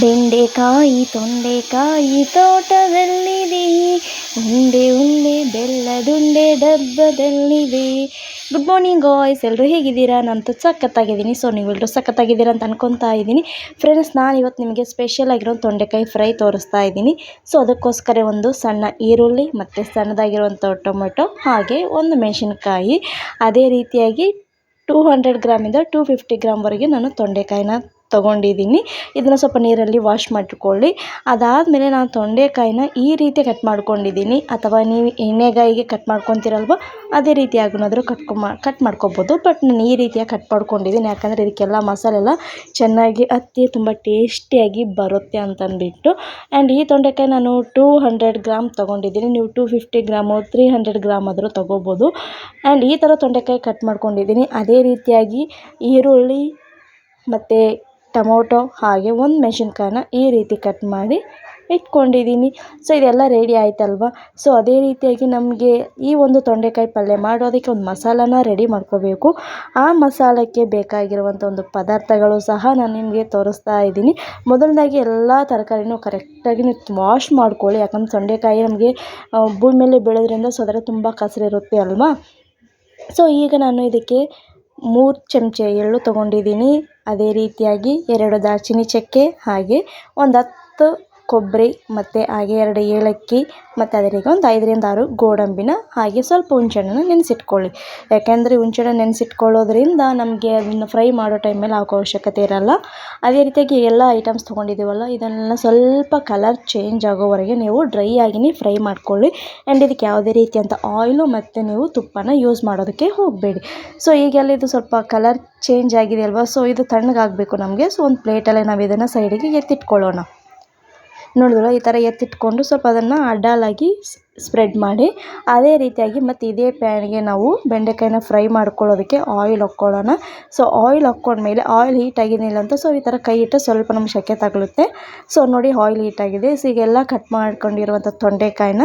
ಬೆಂಡೆಕಾಯಿ ತೊಂಡೆಕಾಯಿ ತೋಟದಲ್ಲಿದೆ. ಉಂಡೆ ಉಂಡೆ, ಬೆಲ್ಲದುಂಡೆ ಡಬ್ಬದಲ್ಲಿದೆ. ಗುಡ್ ಮಾರ್ನಿಂಗ್ ಗಾಯ್ಸ್ ಎಲ್ಲರೂ ಹೇಗಿದ್ದೀರಾ? ನಾನು ಸಖತ್ತಾಗಿದ್ದೀನಿ. ಸೊ ನೀವೆಲ್ಲರೂ ಸಖತ್ತಾಗಿದ್ದೀರಾ ಅಂತ ಅನ್ಕೊತಾ ಇದ್ದೀನಿ. ಫ್ರೆಂಡ್ಸ್ ನಾನು ಇವತ್ತು ನಿಮಗೆ ಸ್ಪೆಷಲ್ ಆಗಿರೋ ತೊಂಡೆಕಾಯಿ ಫ್ರೈ ತೋರಿಸ್ತಾ ಇದ್ದೀನಿ. ಸೊ ಅದಕ್ಕೋಸ್ಕರ ಒಂದು ಸಣ್ಣ ಈರುಳ್ಳಿ ಮತ್ತು ಸಣ್ಣದಾಗಿರುವಂಥ ಟೊಮೆಟೊ ಹಾಗೆ ಒಂದು ಮೆಣಸಿನ್ಕಾಯಿ. ಅದೇ ರೀತಿಯಾಗಿ ಟೂ ಹಂಡ್ರೆಡ್ ಗ್ರಾಮಿಂದ ಟೂ ಫಿಫ್ಟಿ ಗ್ರಾಮ್ವರೆಗೆ ನಾನು ತೊಂಡೆಕಾಯಿನ ತೊಗೊಂಡಿದ್ದೀನಿ. ಇದನ್ನು ಸ್ವಲ್ಪ ನೀರಲ್ಲಿ ವಾಶ್ ಮಾಡಿಕೊಳ್ಳಿ ಅದಾದಮೇಲೆ ನಾನು ತೊಂಡೆಕಾಯಿನ ಈ ರೀತಿ ಕಟ್ ಮಾಡ್ಕೊಂಡಿದ್ದೀನಿ. ಅಥವಾ ನೀವು ಎಣ್ಣೆಗಾಯಿಗೆ ಕಟ್ ಮಾಡ್ಕೊತೀರಲ್ವ, ಅದೇ ರೀತಿ ಕಟ್ಕೊ ಕಟ್ ಮಾಡ್ಕೊಬೋದು. ಬಟ್ ನಾನು ಈ ರೀತಿಯಾಗಿ ಕಟ್ ಮಾಡ್ಕೊಂಡಿದ್ದೀನಿ. ಯಾಕಂದರೆ ಇದಕ್ಕೆಲ್ಲ ಮಸಾಲೆ ಎಲ್ಲ ಚೆನ್ನಾಗಿ ಹತ್ತಿ ತುಂಬ ಟೇಸ್ಟಿಯಾಗಿ ಬರುತ್ತೆ ಅಂತಂದ್ಬಿಟ್ಟು. ಆ್ಯಂಡ್ ಈ ತೊಂಡೆಕಾಯಿ ನಾನು ಟೂ ಹಂಡ್ರೆಡ್ ಗ್ರಾಮ್ ತೊಗೊಂಡಿದ್ದೀನಿ. ನೀವು two fifty gram three hundred gram ಆದರೂ ತೊಗೋಬೋದು. ಆ್ಯಂಡ್ ಈ ಥರ ತೊಂಡೆಕಾಯಿ ಕಟ್ ಮಾಡ್ಕೊಂಡಿದ್ದೀನಿ. ಅದೇ ರೀತಿಯಾಗಿ ಈರುಳ್ಳಿ ಮತ್ತು ಟೊಮೊಟೊ ಹಾಗೆ ಒಂದು ಮೆಣಸಿನ್ಕಾಯನ್ನ ಈ ರೀತಿ ಕಟ್ ಮಾಡಿ ಇಟ್ಕೊಂಡಿದ್ದೀನಿ. ಸೊ ಇದೆಲ್ಲ ರೆಡಿ ಆಯ್ತಲ್ವ? ಸೊ ಅದೇ ರೀತಿಯಾಗಿ ನಮಗೆ ಈ ಒಂದು ತೊಂಡೆಕಾಯಿ ಪಲ್ಯ ಮಾಡೋದಕ್ಕೆ ಒಂದು ಮಸಾಲನ ರೆಡಿ ಮಾಡ್ಕೋಬೇಕು. ಆ ಮಸಾಲಕ್ಕೆ ಬೇಕಾಗಿರುವಂಥ ಒಂದು ಪದಾರ್ಥಗಳು ಸಹ ನಾನು ನಿಮಗೆ ತೋರಿಸ್ತಾ ಇದ್ದೀನಿ. ಮೊದಲನೇದಾಗಿ ಎಲ್ಲ ತರಕಾರಿನೂ ಕರೆಕ್ಟಾಗಿ ವಾಶ್ ಮಾಡ್ಕೊಳ್ಳಿ. ಯಾಕಂದ್ರೆ ತೊಂಡೆಕಾಯಿ ನಮಗೆ ಭೂಮಿ ಮೇಲೆ ಬೆಳೆಯೋದ್ರಿಂದ ಸೊ, ಅದರ ತುಂಬ ಕಸರಿರುತ್ತೆ ಅಲ್ವಾ? ಸೊ ಈಗ ನಾನು ಇದಕ್ಕೆ ಮೂರು ಚಮಚ ಎಳ್ಳು ತೊಗೊಂಡಿದ್ದೀನಿ. ಅದೇ ರೀತಿಯಾಗಿ ಎರಡು ದಾಲ್ಚಿನ್ನಿ ಚಕ್ಕೆ ಹಾಗೆ ಒಂದು ಹತ್ತು ಕೊಬ್ಬರಿ ಮತ್ತು ಹಾಗೆ ಎರಡು ಏಲಕ್ಕಿ ಮತ್ತು ಅದರಿಗೆ ಒಂದು ಐದರಿಂದ ಆರು ಗೋಡಂಬಿನ ಹಾಗೆ ಸ್ವಲ್ಪ ಹುಣ್ಸೆಹಣ್ಣನ್ನು ನೆನೆಸಿಟ್ಕೊಳ್ಳಿ. ಯಾಕೆಂದರೆ ಹುಣ್ಸೆಹಣ್ಣು ನೆನೆಸಿಟ್ಕೊಳ್ಳೋದ್ರಿಂದ ನಮಗೆ ಅದನ್ನು ಫ್ರೈ ಮಾಡೋ ಟೈಮಲ್ಲಿ ಅವಶ್ಯಕತೆ ಇರೋಲ್ಲ. ಅದೇ ರೀತಿಯಾಗಿ ಎಲ್ಲ ಐಟಮ್ಸ್ ತೊಗೊಂಡಿದ್ದೀವಲ್ಲ, ಇದನ್ನೆಲ್ಲ ಸ್ವಲ್ಪ ಕಲರ್ ಚೇಂಜ್ ಆಗೋವರೆಗೆ ನೀವು ಡ್ರೈ ಆಗಿನೇ ಫ್ರೈ ಮಾಡ್ಕೊಳ್ಳಿ. ಆ್ಯಂಡ್ ಇದಕ್ಕೆ ಯಾವುದೇ ರೀತಿಯಂಥ ಆಯಿಲು ಮತ್ತು ನೀವು ತುಪ್ಪನ ಯೂಸ್ ಮಾಡೋದಕ್ಕೆ ಹೋಗಬೇಡಿ. ಸೊ ಈಗೆಲ್ಲ ಇದು ಸ್ವಲ್ಪ ಕಲರ್ ಚೇಂಜ್ ಆಗಿದೆ ಅಲ್ವಾ? ಸೊ ಇದು ತಣ್ಣಗಾಗಬೇಕು ನಮಗೆ. ಸೊ ಒಂದು ಪ್ಲೇಟಲ್ಲೇ ನಾವು ಇದನ್ನು ಸೈಡಿಗೆ ಎತ್ತಿಟ್ಕೊಳ್ಳೋಣ. ನೋಡಿದ್ರಲ್ಲ ಈ ಥರ ಎತ್ತಿಟ್ಕೊಂಡು ಸ್ವಲ್ಪ ಅದನ್ನು ಅಡ್ಡಲಾಗಿ ಸ್ಪ್ರೆಡ್ ಮಾಡಿ. ಅದೇ ರೀತಿಯಾಗಿ ಮತ್ತು ಇದೇ ಪ್ಯಾನ್ಗೆ ನಾವು ಬೆಂಡೆಕಾಯಿನ ಫ್ರೈ ಮಾಡ್ಕೊಳ್ಳೋದಕ್ಕೆ ಆಯಿಲ್ ಹಾಕ್ಕೊಳ್ಳೋಣ. ಸೊ ಆಯಿಲ್ ಹಾಕ್ಕೊಂಡ್ಮೇಲೆ ಆಯಿಲ್ ಹೀಟ್ ಆಗಿದ್ದಿಲ್ಲ ಅಂತ ಸೊ ಈ ಥರ ಕೈ ಇಟ್ಟು ಸ್ವಲ್ಪ ನಮ್ಗೆ ಸೆಕೆ ತಗಲುತ್ತೆ. ಸೊ ನೋಡಿ ಆಯಿಲ್ ಹೀಟ್ ಆಗಿದೆ. ಸೊ ಈಗೆಲ್ಲ ಕಟ್ ಮಾಡ್ಕೊಂಡಿರುವಂಥ ತೊಂಡೆಕಾಯಿನ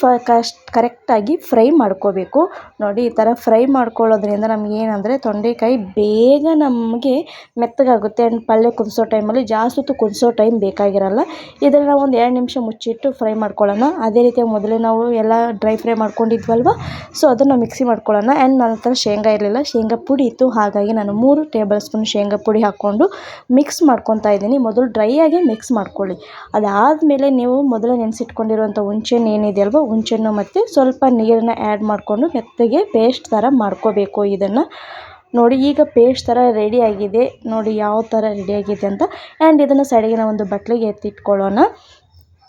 ಫ ಕಸ್ಟ್ ಕರೆಕ್ಟಾಗಿ ಫ್ರೈ ಮಾಡ್ಕೋಬೇಕು. ನೋಡಿ, ಈ ಥರ ಫ್ರೈ ಮಾಡ್ಕೊಳ್ಳೋದ್ರಿಂದ ನಮ್ಗೆ ಏನಂದರೆ ತೊಂಡೆಕಾಯಿ ಬೇಗ ನಮಗೆ ಮೆತ್ತಗಾಗುತ್ತೆ. ಆ್ಯಂಡ್ ಪಲ್ಯ ಕುದಿಸೋ ಟೈಮಲ್ಲಿ ಜಾಸ್ತಿ ಹೊತ್ತು ಕುದಿಸೋ ಟೈಮ್ ಬೇಕಾಗಿರಲ್ಲ. ಇದನ್ನು ನಾವು ಒಂದು ಎರಡು ನಿಮಿಷ ಮುಚ್ಚಿಟ್ಟು ಫ್ರೈ ಮಾಡ್ಕೊಳ್ಳೋಣ. ಅದೇ ರೀತಿಯಾಗಿ ಮೊದಲೇ ಎಲ್ಲ ಡ್ರೈ ಫ್ರೈ ಮಾಡ್ಕೊಂಡಿದ್ವಲ್ವ? ಸೊ ಅದನ್ನು ಮಿಕ್ಸಿ ಮಾಡ್ಕೊಳ್ಳೋಣ. ಆ್ಯಂಡ್ ನನ್ನ ಹತ್ರ ಶೇಂಗಾ ಇರಲಿಲ್ಲ. ಶೇಂಗಾ ಪುಡಿ ಇತ್ತು. ಹಾಗಾಗಿ ನಾನು ಮೂರು ಟೇಬಲ್ ಸ್ಪೂನ್ ಶೇಂಗಾ ಪುಡಿ ಹಾಕ್ಕೊಂಡು ಮಿಕ್ಸ್ ಮಾಡ್ಕೊತಾ ಇದ್ದೀನಿ. ಮೊದಲು ಡ್ರೈಯಾಗಿ ಮಿಕ್ಸ್ ಮಾಡ್ಕೊಳ್ಳಿ. ಅದಾದಮೇಲೆ ನೀವು ಮೊದಲೇ ನೆನೆಸಿಟ್ಕೊಂಡಿರುವಂಥ ಹುಣ್ಸೆಹಣ್ಣು ಏನಿದೆ ಹುಣ್ಸೆಹಣ್ಣು ಮತ್ತು ಸ್ವಲ್ಪ ನೀರನ್ನ ಆ್ಯಡ್ ಮಾಡಿಕೊಂಡು ಮೆತ್ತಗೆ ಪೇಸ್ಟ್ ಥರ ಮಾಡ್ಕೋಬೇಕು ಇದನ್ನು. ನೋಡಿ, ಈಗ ಪೇಸ್ಟ್ ಥರ ರೆಡಿಯಾಗಿದೆ ನೋಡಿ, ಯಾವ ಥರ ರೆಡಿಯಾಗಿದೆ ಅಂತ. ಆ್ಯಂಡ್ ಇದನ್ನು ಸೈಡಿಗೆ ನಾವು ಒಂದು ಬಟ್ಲಿಗೆ ಎತ್ತಿಟ್ಕೊಳ್ಳೋಣ.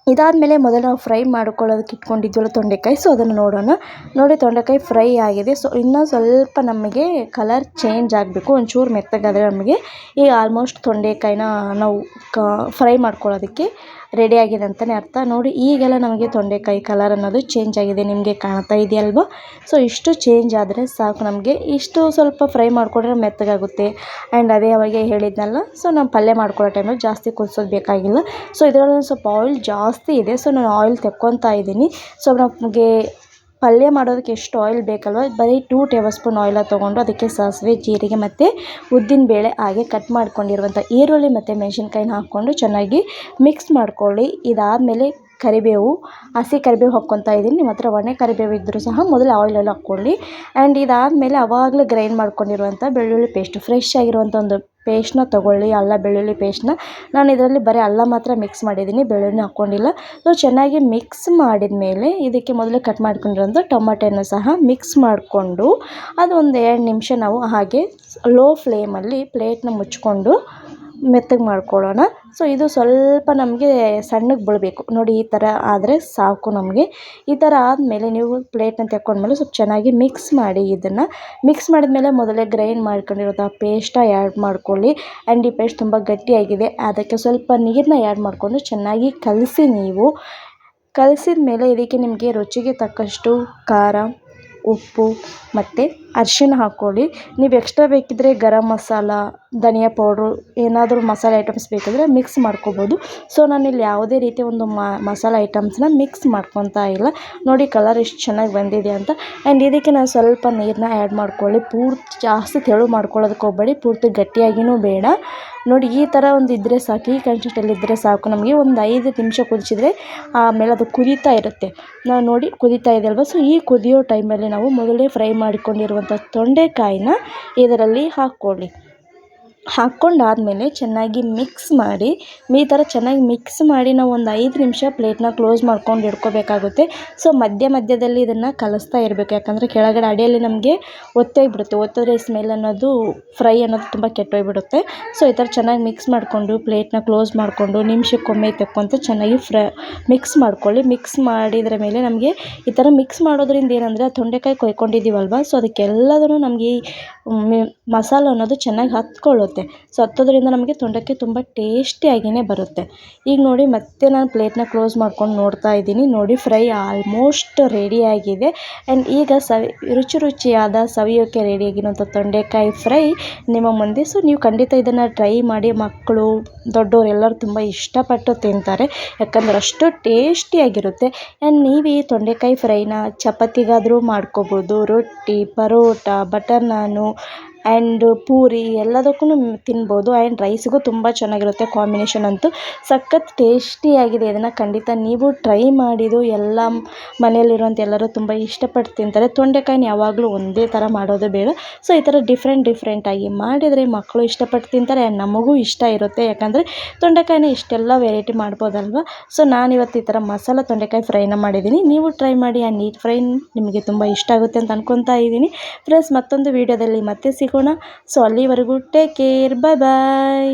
ಇದಾದಮೇಲೆ ಮೊದಲು ನಾವು ಫ್ರೈ ಮಾಡ್ಕೊಳ್ಳೋದಕ್ಕೆ ಇಟ್ಕೊಂಡಿದ್ವಲ್ಲ ತೊಂಡೆಕಾಯಿ ಸೊ ಅದನ್ನು ನೋಡೋಣ. ನೋಡಿ, ತೊಂಡೆಕಾಯಿ ಫ್ರೈ ಆಗಿದೆ. ಸೊ ಇನ್ನೂ ಸ್ವಲ್ಪ ನಮಗೆ ಕಲರ್ ಚೇಂಜ್ ಆಗಬೇಕು. ಒಂಚೂರು ಮೆತ್ತಗಾದರೆ ನಮಗೆ ಈ ಆಲ್ಮೋಸ್ಟ್ ತೊಂಡೆಕಾಯಿನ ನಾವು ಕ ಫ್ರೈ ಮಾಡ್ಕೊಳ್ಳೋದಕ್ಕೆ ರೆಡಿ ಆಗಿದೆ ಅಂತಲೇ ಅರ್ಥ. ನೋಡಿ, ಈಗೆಲ್ಲ ನಮಗೆ ತೊಂಡೆಕಾಯಿ ಕಲರ್ ಅನ್ನೋದು ಚೇಂಜ್ ಆಗಿದೆ. ನಿಮಗೆ ಕಾಣ್ತಾ ಇದೆಯಲ್ವ? ಸೊ ಇಷ್ಟು ಚೇಂಜ್ ಆದರೆ ಸಾಕು ನಮಗೆ. ಇಷ್ಟು ಸ್ವಲ್ಪ ಫ್ರೈ ಮಾಡಿಕೊಂಡ್ರೆ ಮೆತ್ತಗಾಗುತ್ತೆ. ಆ್ಯಂಡ್ ಅದೇ ಅವಾಗೆ ಹೇಳಿದ್ನಲ್ಲ ಸೊ ನಾವು ಪಲ್ಯ ಮಾಡ್ಕೊಳ್ಳೋ ಟೈಮಲ್ಲಿ ಜಾಸ್ತಿ ಕುದಿಸೋದು ಬೇಕಾಗಿಲ್ಲ. ಸೊ ಇದರಲ್ಲಿ ಸ್ವಲ್ಪ ಆಯಿಲ್ ಜಾಸ್ತಿ ಇದೆ. ಸೊ ನಾನು ಆಯಿಲ್ ತೆಕ್ಕೊತಾ ಇದ್ದೀನಿ. ಸೊ ನಮಗೆ ಪಲ್ಯ ಮಾಡೋದಕ್ಕೆ ಎಷ್ಟು ಆಯಿಲ್ ಬೇಕಲ್ವ? ಬರೀ ಟೂ ಟೇಬಲ್ ಸ್ಪೂನ್ ಆಯಿಲ ತೊಗೊಂಡು ಅದಕ್ಕೆ ಸಾಸಿವೆ, ಜೀರಿಗೆ ಮತ್ತು ಉದ್ದಿನಬೇಳೆ ಹಾಗೆ ಕಟ್ ಮಾಡ್ಕೊಂಡಿರುವಂಥ ಈರುಳ್ಳಿ ಮತ್ತು ಮೆಣಸಿನ್ಕಾಯಿನ ಹಾಕ್ಕೊಂಡು ಚೆನ್ನಾಗಿ ಮಿಕ್ಸ್ ಮಾಡ್ಕೊಳ್ಳಿ. ಇದಾದಮೇಲೆ ಕರಿಬೇವು, ಹಸಿ ಕರಿಬೇವು ಹಾಕ್ಕೊತಾ ಇದ್ದೀನಿ. ನಿಮ್ಮ ಹತ್ರ ಒಣ ಕರಿಬೇವು ಇದ್ದರೂ ಸಹ ಮೊದಲು ಆಯಿಲಲ್ಲಿ ಹಾಕ್ಕೊಳ್ಳಿ. ಆ್ಯಂಡ್ ಇದಾದಮೇಲೆ ಆವಾಗಲೇ ಗ್ರೈಂಡ್ ಮಾಡ್ಕೊಂಡಿರುವಂಥ ಬೆಳ್ಳುಳ್ಳಿ ಪೇಸ್ಟ್ ಫ್ರೆಶ್ ಆಗಿರುವಂಥ ಒಂದು ಪೇಸ್ಟ್ನ ತೊಗೊಳ್ಳಿ, ಅಲ್ಲ ಬೆಳ್ಳುಳ್ಳಿ ಪೇಸ್ಟ್ನ. ನಾನು ಇದರಲ್ಲಿ ಬರೀ ಅಲ್ಲ ಮಾತ್ರ ಮಿಕ್ಸ್ ಮಾಡಿದ್ದೀನಿ ಬೆಳ್ಳುಳ್ಳಿ ಹಾಕ್ಕೊಂಡಿಲ್ಲ. ಸೊ, ಚೆನ್ನಾಗಿ ಮಿಕ್ಸ್ ಮಾಡಿದ ಮೇಲೆ ಇದಕ್ಕೆ ಮೊದಲೇ ಕಟ್ ಮಾಡ್ಕೊಂಡಿರೋಂಥ ಟೊಮಟೆನೂ ಸಹ ಮಿಕ್ಸ್ ಮಾಡಿಕೊಂಡು, ಅದು ಒಂದು ಎರಡು ನಿಮಿಷ ನಾವು ಹಾಗೆ ಲೋ ಫ್ಲೇಮಲ್ಲಿ ಪ್ಲೇಟ್ನ ಮುಚ್ಕೊಂಡು ಮೆತ್ತಗೆ ಮಾಡ್ಕೊಳ್ಳೋಣ ಸೊ ಇದು ಸ್ವಲ್ಪ ನಮಗೆ ಸಣ್ಣಗೆ ಬೀಳಬೇಕು. ನೋಡಿ, ಈ ಥರ ಆದರೆ ಸಾಕು ನಮಗೆ. ಈ ಥರ ಆದಮೇಲೆ ನೀವು ಪ್ಲೇಟ್ನ ತೆಕ್ಕೊಂಡ್ಮೇಲೆ ಸ್ವಲ್ಪ ಚೆನ್ನಾಗಿ ಮಿಕ್ಸ್ ಮಾಡಿ ಇದನ್ನು. ಮಿಕ್ಸ್ ಮಾಡಿದ್ಮೇಲೆ ಮೊದಲೇ ಗ್ರೈಂಡ್ ಮಾಡ್ಕೊಂಡಿರೋದು ಆ ಪೇಸ್ಟ ಆ್ಯಡ್ ಮಾಡ್ಕೊಳ್ಳಿ. ಆ್ಯಂಡ್ ಈ ಪೇಸ್ಟ್ ತುಂಬ ಗಟ್ಟಿಯಾಗಿದೆ. ಅದಕ್ಕೆ ಸ್ವಲ್ಪ ನೀರನ್ನ ಆ್ಯಡ್ ಮಾಡಿಕೊಂಡು ಚೆನ್ನಾಗಿ ಕಲಸಿ ನೀವು. ಕಲಸಿದ ಮೇಲೆ ಇದಕ್ಕೆ ನಿಮಗೆ ರುಚಿಗೆ ತಕ್ಕಷ್ಟು ಖಾರ, ಉಪ್ಪು ಮತ್ತು ಅರಿಶಿಣ ಹಾಕ್ಕೊಳ್ಳಿ. ನೀವು ಎಕ್ಸ್ಟ್ರಾ ಬೇಕಿದ್ದರೆ ಗರಂ ಮಸಾಲ ಧನಿಯಾ ಪೌಡ್ರು, ಏನಾದರೂ ಮಸಾಲೆ ಐಟಮ್ಸ್ ಬೇಕಿದ್ರೆ ಮಿಕ್ಸ್ ಮಾಡ್ಕೊಬೋದು. ಸೊ ನಾನಿಲ್ಲಿ ಯಾವುದೇ ರೀತಿ ಒಂದು ಮಸಾಲೆ ಐಟಮ್ಸ್ನ ಮಿಕ್ಸ್ ಮಾಡ್ಕೊತಾ ಇಲ್ಲ. ನೋಡಿ ಕಲರ್ ಎಷ್ಟು ಚೆನ್ನಾಗಿ ಬಂದಿದೆ ಅಂತ. ಆ್ಯಂಡ್ ಇದಕ್ಕೆ ನಾನು ಸ್ವಲ್ಪ ನೀರನ್ನ ಆ್ಯಡ್ ಮಾಡ್ಕೊಳ್ಳಿ. ಪೂರ್ತಿ ಜಾಸ್ತಿ ತೆಳು ಮಾಡ್ಕೊಳ್ಳೋದಕ್ಕೆ ಹೋಗಬೇಡಿ. ಪೂರ್ತಿ ಗಟ್ಟಿಯಾಗಿಯೂ ಬೇಡ. ನೋಡಿ, ಈ ಥರ ಒಂದು ಇದ್ದರೆ ಸಾಕು. ಈ ಕನ್ಸಿಸ್ಟಲ್ಲಿ ಇದ್ದರೆ ಸಾಕು. ನಮಗೆ ಒಂದು ಐದು ನಿಮಿಷ ಕುದಿಸಿದ್ರೆ ಆಮೇಲೆ ಅದು ಕುದೀತಾ ಇರುತ್ತೆ. ನಾವು ನೋಡಿ, ಕುದೀತಾ ಇದೆ ಅಲ್ವಾ? ಸೊ ಈ ಕುದಿಯೋ ಟೈಮಲ್ಲಿ ನಾವು ಮೊದಲೇ ಫ್ರೈ ಮಾಡಿಕೊಂಡಿರುವಂಥ ತೊಂಡೆಕಾಯಿನ ಇದರಲ್ಲಿ ಹಾಕ್ಕೊಳ್ಳಿ. ಹಾಕ್ಕೊಂಡಾದ್ಮೇಲೆ ಚೆನ್ನಾಗಿ ಮಿಕ್ಸ್ ಮಾಡಿ, ಈ ಥರ ಚೆನ್ನಾಗಿ ಮಿಕ್ಸ್ ಮಾಡಿ ನಾವು ಒಂದು ಐದು ನಿಮಿಷ ಪ್ಲೇಟ್ನ ಕ್ಲೋಸ್ ಮಾಡ್ಕೊಂಡು ಇಟ್ಕೋಬೇಕಾಗುತ್ತೆ ಸೊ, ಮಧ್ಯ ಮಧ್ಯದಲ್ಲಿ ಇದನ್ನು ಕಲಿಸ್ತಾ ಇರಬೇಕು. ಯಾಕಂದರೆ ಕೆಳಗಡೆ ಅಡಿಯಲ್ಲಿ ನಮಗೆ ಒತ್ತೋಗ್ಬಿಡುತ್ತೆ ಒತ್ತಿದ್ರೆ ಸ್ಮೆಲ್ ಅನ್ನೋದು ಫ್ರೈ ಅನ್ನೋದು ತುಂಬ ಕೆಟ್ಟೋಗ್ಬಿಡುತ್ತೆ. ಸೊ, ಈ ಥರ ಚೆನ್ನಾಗಿ ಮಿಕ್ಸ್ ಮಾಡಿಕೊಂಡು ಪ್ಲೇಟ್ನ ಕ್ಲೋಸ್ ಮಾಡಿಕೊಂಡು ನಿಮಿಷಕ್ಕೊಮ್ಮೆ ತಕ್ಕೊಂತ ಚೆನ್ನಾಗಿ ಫ್ರ, ಮಿಕ್ಸ್ ಮಾಡ್ಕೊಳ್ಳಿ. ಮಿಕ್ಸ್ ಮಾಡಿದ್ರ ಮೇಲೆ ನಮಗೆ ಈ ಥರ ಮಿಕ್ಸ್ ಮಾಡೋದ್ರಿಂದ ಏನಂದರೆ, ಆ ತೊಂಡೆಕಾಯಿ ಕೊಯ್ಕೊಂಡಿದ್ದೀವಲ್ವ? ಸೊ ಅದಕ್ಕೆಲ್ಲದೂ ನಮಗೆ ಮಸಾಲೆ ಅನ್ನೋದು ಚೆನ್ನಾಗಿ ಹತ್ಕೊಳ್ಳುತ್ತೆ ಸೊ ಹತ್ತೋದ್ರಿಂದ ನಮಗೆ ತೊಂಡಕ್ಕೆ ತುಂಬ ಟೇಸ್ಟಿಯಾಗಿಯೇ ಬರುತ್ತೆ. ಈಗ ನೋಡಿ, ಮತ್ತೆ ನಾನು ಪ್ಲೇಟ್ನ ಕ್ಲೋಸ್ ಮಾಡ್ಕೊಂಡು ನೋಡ್ತಾ ಇದ್ದೀನಿ. ನೋಡಿ ಫ್ರೈ ಆಲ್ಮೋಸ್ಟ್ ರೆಡಿಯಾಗಿದೆ ಆ್ಯಂಡ್ ಈಗ ಸವಿ, ರುಚಿ ರುಚಿಯಾದ ಸವಿಯೋಕ್ಕೆ ರೆಡಿಯಾಗಿರುವಂಥ ತೊಂಡೆಕಾಯಿ ಫ್ರೈ ನಿಮ್ಮ ಮುಂದೆ. ಸೊ ನೀವು ಖಂಡಿತ ಇದನ್ನು ಟ್ರೈ ಮಾಡಿ, ಮಕ್ಕಳು, ದೊಡ್ಡವರು ಎಲ್ಲರೂ ತುಂಬ ಇಷ್ಟಪಟ್ಟು ತಿಂತಾರೆ. ಯಾಕಂದ್ರೆ ಅಷ್ಟು ಟೇಸ್ಟಿಯಾಗಿರುತ್ತೆ ಆ್ಯಂಡ್ ನೀವು ಈ ತೊಂಡೆಕಾಯಿ ಫ್ರೈನ ಚಪಾತಿಗಾದರೂ ಮಾಡ್ಕೋಬೋದು. ರೊಟ್ಟಿ, ಪರೋಟ, ಬಟರ್ ನಾನು ಆ್ಯಂಡ್ ಪೂರಿ ಎಲ್ಲದಕ್ಕೂ ತಿನ್ಬೋದು ಆ್ಯಂಡ್ ರೈಸ್ಗೂ ತುಂಬ ಚೆನ್ನಾಗಿರುತ್ತೆ ಕಾಂಬಿನೇಷನ್ ಅಂತೂ. ಸಖತ್ ಟೇಸ್ಟಿಯಾಗಿದೆ. ಇದನ್ನು ಖಂಡಿತ ನೀವು ಟ್ರೈ ಮಾಡಿದ್ದು ಎಲ್ಲ ಮನೆಯಲ್ಲಿರುವಂಥ ಎಲ್ಲರೂ ತುಂಬ ಇಷ್ಟಪಟ್ಟು ತಿಂತಾರೆ. ತೊಂಡೆಕಾಯಿನ ಯಾವಾಗಲೂ ಒಂದೇ ಥರ ಮಾಡೋದು ಬೇಡ. ಸೊ, ಈ ಥರ ಡಿಫ್ರೆಂಟ್ ಡಿಫ್ರೆಂಟಾಗಿ ಮಾಡಿದರೆ ಮಕ್ಕಳು ಇಷ್ಟಪಟ್ಟು ತಿಂತಾರೆ ಆ್ಯಂಡ್ ನಮಗೂ ಇಷ್ಟ ಇರುತ್ತೆ. ಯಾಕಂದರೆ ತೊಂಡೆಕಾಯಿನ ಇಷ್ಟೆಲ್ಲ ವೆರೈಟಿ ಮಾಡ್ಬೋದಲ್ವ? ಸೊ, ನಾನಿವತ್ತು ಈ ಥರ ಮಸಾಲ ತೊಂಡೆಕಾಯಿ ಫ್ರೈನ ಮಾಡಿದ್ದೀನಿ. ನೀವು ಟ್ರೈ ಮಾಡಿ ಆ್ಯಂಡ್ ನೀಟ್ ಫ್ರೈ ನಿಮಗೆ ತುಂಬ ಇಷ್ಟ ಆಗುತ್ತೆ ಅಂತ ಅಂದ್ಕೊತಾ ಇದ್ದೀನಿ. ಫ್ರೆಂಡ್ಸ್, ಮತ್ತೊಂದು ವೀಡಿಯೋದಲ್ಲಿ ಮತ್ತೆ ಸಿಗೋಣ ಸೊ ಅಲ್ಲಿವರೆಗೂ ಟೇಕ್ ಕೇರ್ ಬಾಯ್ ಬಾಯ್